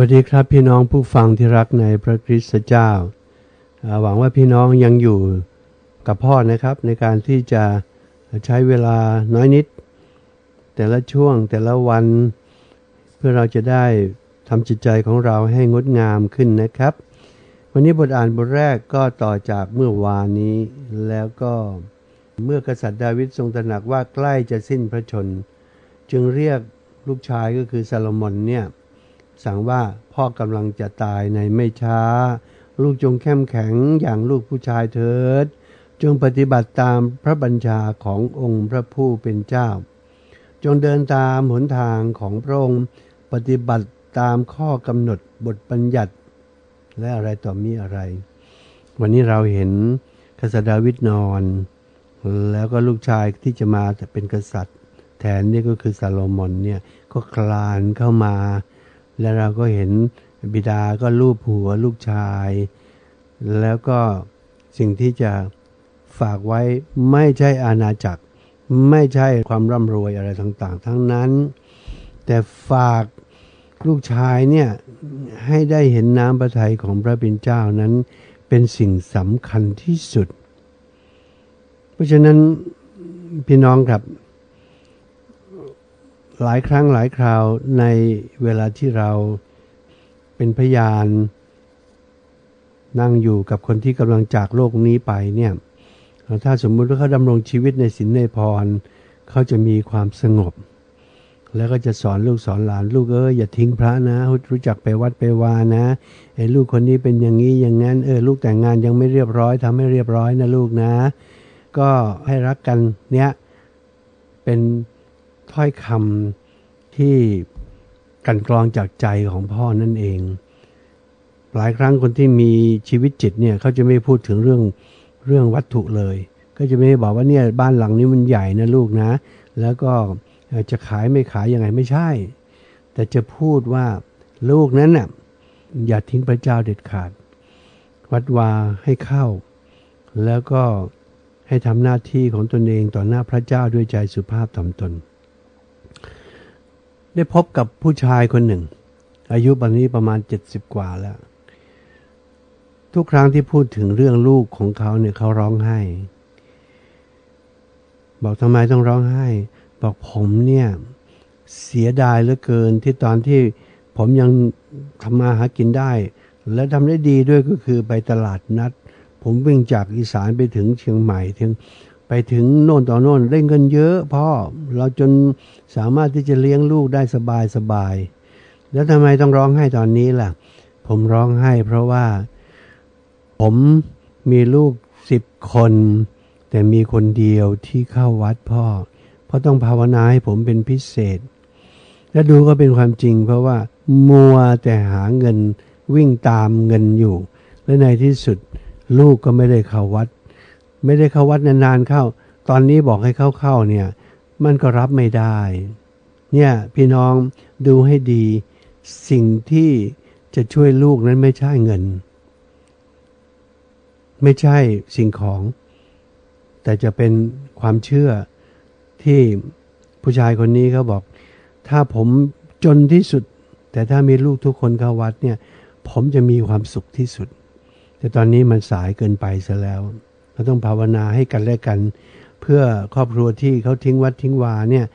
วัสดีครับพี่น้องผู้ฟังที่รักในพระคริสต์เจ้า หวังว่าพี่น้องยังอยู่กับพ่อนะครับ ในการที่จะใช้เวลาน้อยนิด แต่ละช่วงแต่ละวัน เพื่อเราจะได้ทำจิตใจของเราให้งดงามขึ้นนะครับ วันนี้บทอ่านบทแรกก็ต่อจากเมื่อวานนี้ แล้วก็เมื่อกษัตริย์ดาวิดทรงตระหนักว่าใกล้จะสิ้นพระชน จึงเรียกลูกชายก็คือซาโลมอนเนี่ย สั่งว่าพ่อกำลังจะตายในไม่ช้า ลูกจงเข้มแข็งอย่างลูกผู้ชายเถิด จงปฏิบัติตามพระบัญชาขององค์พระผู้เป็นเจ้า จงเดินตามหนทางของพระองค์ปฏิบัติตามข้อกำหนดบทบัญญัติ และอะไรต่อมีอะไร วันนี้เราเห็นกษัตริย์ดาวิดนอน แล้วก็ลูกชายที่จะมาจะเป็นกษัตริย์ แทนนี่ก็คือซาโลมอนเนี่ยก็คลานเข้ามา แล้วเราก็เห็นบิดาก็ลูบหัวลูกชาย แล้วก็สิ่งที่จะฝากไว้ไม่ใช่อาณาจักร ไม่ใช่ความร่ำรวยอะไรต่างๆ ทั้งนั้น แต่ฝากลูกชายเนี่ยให้ได้เห็นน้ำพระทัยของพระบิดเจ้านั้น เป็นสิ่งสำคัญที่สุด เพราะฉะนั้นพี่น้องครับ หลายครั้งหลายคราวในเวลาที่เราเป็นพยาน นั่งอยู่กับคนที่กำลังจากโลกนี้ไปเนี่ยถ้าสมมุติว่าเขาดำรงชีวิตในศีลในพรเขาจะมีความสงบ แล้วก็จะสอนลูกสอนหลาน ลูกเอออย่าทิ้งพระนะ รู้จักไปวัดไปวานะไอ้ลูกคนนี้เป็นอย่างนี้อย่างนั้นเออลูกแต่งงานยังไม่เรียบร้อยทำให้เรียบร้อยนะลูกนะ ก็ให้รักกันเนี้ยเป็น ถ้อยคำที่กันกรองจากใจของพ่อนั่นเอง หลายครั้งคนที่มีชีวิตจิตเนี่ยเขาจะไม่พูดถึงเรื่องเรื่องวัตถุเลย ก็จะไม่บอกว่าเนี่ยบ้านหลังนี้มันใหญ่นะลูกนะ แล้วก็จะขายไม่ขายยังไงไม่ใช่ แต่จะพูดว่าลูกนั้นน่ะอย่าทิ้งพระเจ้าเด็ดขาด วัดวาให้เข้า แล้วก็ให้ทำหน้าที่ของตนเองต่อหน้าพระเจ้าด้วยใจสุภาพถ่อมตน ได้พบกับผู้ชายคนหนึ่ง อายุปันนี้ประมาณเจ็ดสิบกว่าแล้ว ทุกครั้งที่พูดถึงเรื่องลูกของเขาเนี่ยเขาร้องไห้ บอกทำไมต้องร้องไห้ บอกผมเนี่ยเสียดายเหลือเกินที่ตอนที่ผมยังทำมาหากินได้ และทำได้ดีด้วยก็คือไปตลาดนัด ผมวิ่งจากอีสานไปถึงเชียงใหม่ถึง ไปถึงโน่นต่อโน่นได้เงินเยอะพ่อเราจนสามารถที่จะเลี้ยงลูกได้สบายสบายแล้วทำไมต้องร้องไห้ตอนนี้ล่ะ ผมร้องไห้เพราะว่า ผมมีลูกสิบคน แต่มีคนเดียวที่เข้าวัดพ่อ เพราะต้องภาวนาให้ผมเป็นพิเศษ และดูก็เป็นความจริง เพราะว่า มัวแต่หาเงินวิ่งตามเงินอยู่ และในที่สุดลูกก็ไม่ได้เข้าวัด ไม่ได้เข้าวัดนานๆเข้า ตอนนี้บอกให้เข้าเข้าเนี่ย มันก็รับไม่ได้ เนี่ยพี่น้องดูให้ดี สิ่งที่จะช่วยลูกนั้นไม่ใช่เงิน ไม่ใช่สิ่งของ แต่จะเป็นความเชื่อที่ผู้ชายคนนี้เขาบอก ถ้าผมจนที่สุด แต่ถ้ามีลูกทุกคนเข้าวัดเนี่ย ผมจะมีความสุขที่สุด แต่ตอนนี้มันสายเกินไปซะแล้ว เราต้องภาวนาให้กันและกัน เพื่อครอบครัวที่เขาทิ้งวัดทิ้งวาเนี่ย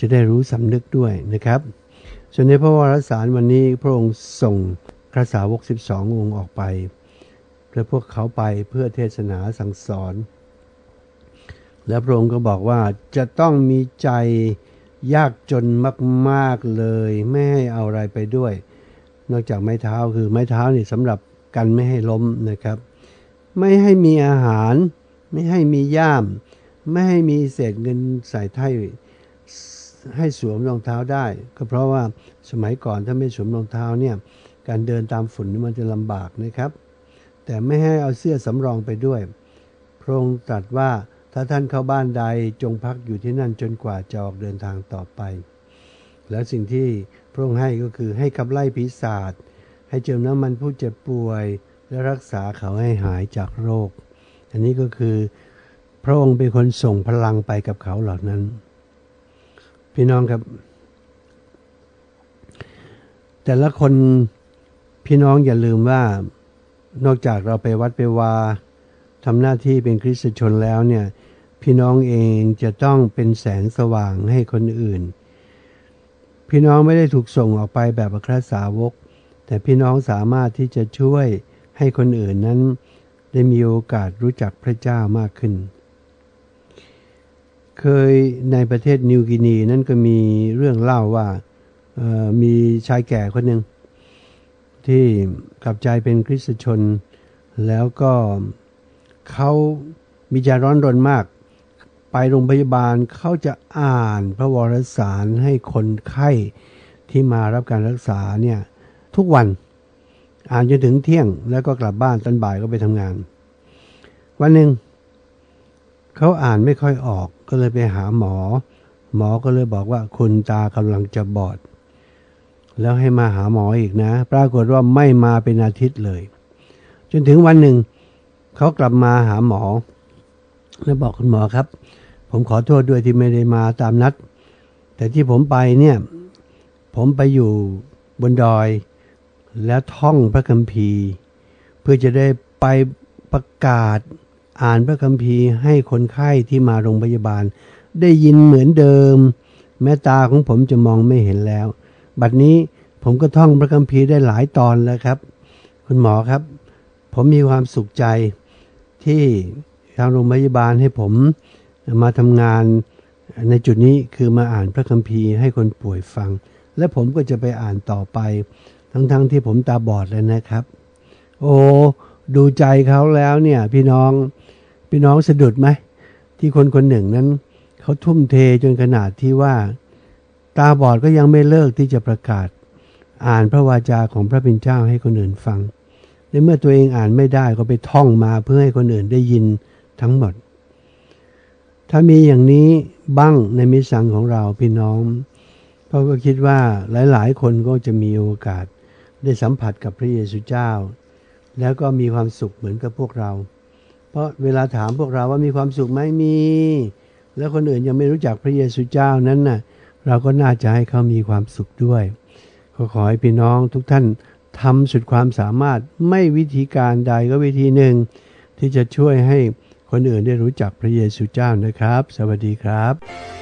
จะได้รู้สำนึกด้วยนะครับ ส่วนในพระวรสารวันนี้พระองค์ส่งพระสาวก 12 องค์ออกไปเพื่อพวกเขาไปเพื่อเทศนาสั่งสอน และพระองค์ก็บอกว่าจะต้องมีใจยากจนมาก ๆ เลย ไม่ให้เอาอะไรไปด้วย นอกจากไม้เท้าคือไม้เท้านี่สำหรับกันไม่ให้ล้มนะครับ ไม่ให้มีอาหาร ไม่ให้มีย่าม ไม่ให้มีเศษเงินใส่ไถ่ให้สวมรองเท้าได้ ก็เพราะว่าสมัยก่อนถ้าไม่สวมรองเท้าเนี่ยการเดินตามฝุ่นมันจะลำบากนะครับ แต่ไม่ให้เอาเสื้อสำรองไปด้วย พระองค์ตรัสว่าถ้าท่านเข้าบ้านใดจงพักอยู่ที่นั่นจนกว่าจะออกเดินทางต่อไป แล้วสิ่งที่พระองค์ให้ก็คือให้ขับไล่ผีศาจให้เจิมน้ำมันผู้เจ็บป่วย และรักษาเขาให้หายจากโรค อันนี้ก็คือ พระองค์เป็นคนส่งพลังไปกับเขาเหล่านั้น พี่น้องครับ แต่ละคนพี่น้องอย่าลืมว่านอกจากเราไปวัดไปวาทำหน้าที่เป็นคริสตชนแล้วเนี่ย พี่น้องเองจะต้องเป็นแสงสว่างให้คนอื่น พี่น้องไม่ได้ถูกส่งออกไปแบบอัครสาวก แต่พี่น้องสามารถที่จะช่วย ให้คนอื่นนั้นได้มีโอกาสรู้จักพระเจ้ามากขึ้น เคยในประเทศนิวกินีนั่นก็มีเรื่องเล่าว่ามีชายแก่คนหนึ่งที่กลับใจเป็นคริสตชน แล้วก็เขามีใจร้อนรนมาก ไปโรงพยาบาลเขาจะอ่านพระวรสารให้คนไข้ที่มารับการรักษาเนี่ยทุกวัน อ่านจนถึงเที่ยงแล้วก็กลับบ้านตอนบ่ายก็ไปทำงาน วันหนึ่งเขาอ่านไม่ค่อยออกก็เลยไปหาหมอ หมอก็เลยบอกว่าคุณตากำลังจะบอด แล้วให้มาหาหมออีกนะ ปรากฏว่าไม่มาเป็นอาทิตย์เลย จนถึงวันหนึ่งเขากลับมาหาหมอ แล้วบอกคุณหมอครับ ผมขอโทษด้วยที่ไม่ได้มาตามนัด แต่ที่ผมไปเนี่ย ผมไปอยู่บนดอย แล้วท่องพระคัมภีร์ เพื่อจะได้ไปประกาศอ่านพระคัมภีร์ให้คนไข้ที่มาโรงพยาบาล ได้ยินเหมือนเดิม แม้ตาของผมจะมองไม่เห็นแล้ว บัดนี้ผมก็ท่องพระคัมภีร์ได้หลายตอนแล้วครับ คุณหมอครับ ผมมีความสุขใจที่ทางโรงพยาบาลให้ผมมาทำงานในจุดนี้คือมาอ่านพระคัมภีร์ให้คนป่วยฟัง และผมก็จะไปอ่านต่อไป ทั้งๆทที่ผมตาบอดเลยนะครับ โอ้ดูใจเขาแล้วเนี่ย พี่น้องพี่น้องสะดุดไหมที่คนคนหนึ่งนั้นเขาทุ่มเทจนขนาดที่ว่า ตาบอดก็ยังไม่เลิกที่จะประกาศ อ่านพระวาจาของพระเป็นเจ้าให้คนอื่นฟังในเมื่อตัวเองอ่านไม่ได้ก็ไปท่องมาเพื่อให้คนอื่นได้ยินทั้งหมด ถ้ามีอย่างนี้บ้างในมิสังของเราพี่น้องเพราะก็คิดว่าหลาย ๆ คนก็จะมีโอกาส ได้สัมผัสกับพระเยซูเจ้า แล้วก็มีความสุขเหมือนกับพวกเรา เพราะเวลาถามพวกเราว่ามีความสุขไหมมี แล้วคนอื่นยังไม่รู้จักพระเยซูเจ้านั้นน่ะเราก็น่าจะให้เขามีความสุขด้วยขอขอให้พี่น้องทุกท่านทำสุดความสามารถไม่วิธีการใดก็วิธีหนึ่ง ที่จะช่วยให้คนอื่นได้รู้จักพระเยซูเจ้านะครับ สวัสดีครับ